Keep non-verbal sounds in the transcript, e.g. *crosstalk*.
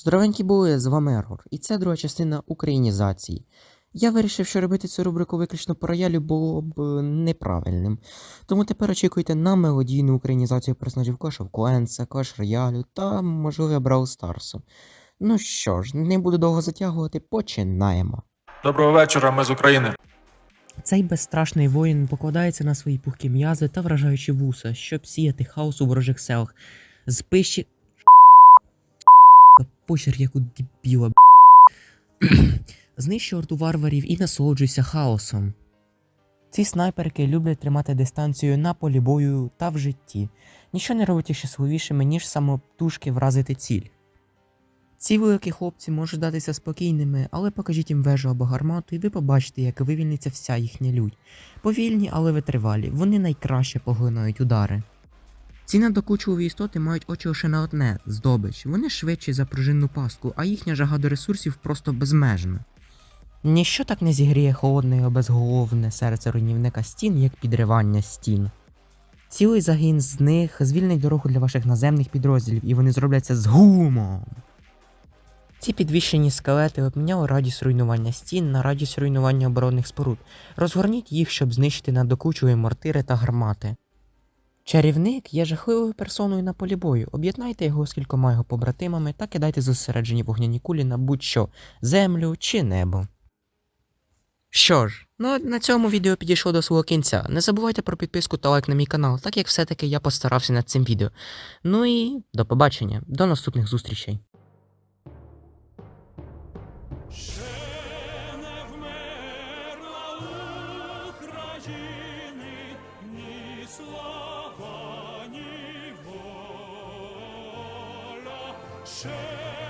Здоровенькі були, з вами Ерор, і це друга частина українізації. Я вирішив, що робити цю рубрику виключно по роялю було б неправильним. Тому тепер очікуйте на мелодійну українізацію персонажів Коша Куенса, Кош Роялю та, можливо, Брау Старсу. Ну що ж, не буду довго затягувати, починаємо. Доброго вечора, ми з України. Цей безстрашний воїн покладається на свої пухкі м'язи та вражаючі вуса, щоб сіяти хаос у ворожих селах. З пищі. Почер як у дебіла. б***. *clears throat* Знищуй орду варварів і насолоджуйся хаосом. Ці снайперки люблять тримати дистанцію на полі бою та в житті. Ніщо не робить їх щасливішими, ніж самотужки вразити ціль. Ці великі хлопці можуть здатися спокійними, але покажіть їм вежу або гармату, і ви побачите, як вивільниться вся їхня лють. Повільні, але витривалі, вони найкраще поглинають удари. Ці надокучливі істоти мають очі лише на одне здобич. Вони швидші за пружинну пастку, а їхня жага до ресурсів просто безмежна. Ніщо так не зігріє холодне і безголовне серце руйнівника стін, як підривання стін. Цілий загін з них звільнить дорогу для ваших наземних підрозділів, і вони зробляться з гумом. Ці підвішені скелети обміняли радість руйнування стін на радість руйнування оборонних споруд. Розгорніть їх, щоб знищити надокучливі мортири та гармати. Чарівник є жахливою персоною на полі бою. Об'єднайте його з кількома його побратимами та кидайте зосереджені вогняні кулі на будь-що землю чи небо. Що ж, ну на цьому відео підійшло до свого кінця. Не забувайте про підписку та лайк на мій канал, так як все-таки я постарався над цим відео. Ну і до побачення, до наступних зустрічей. Ще не ні воля. Ще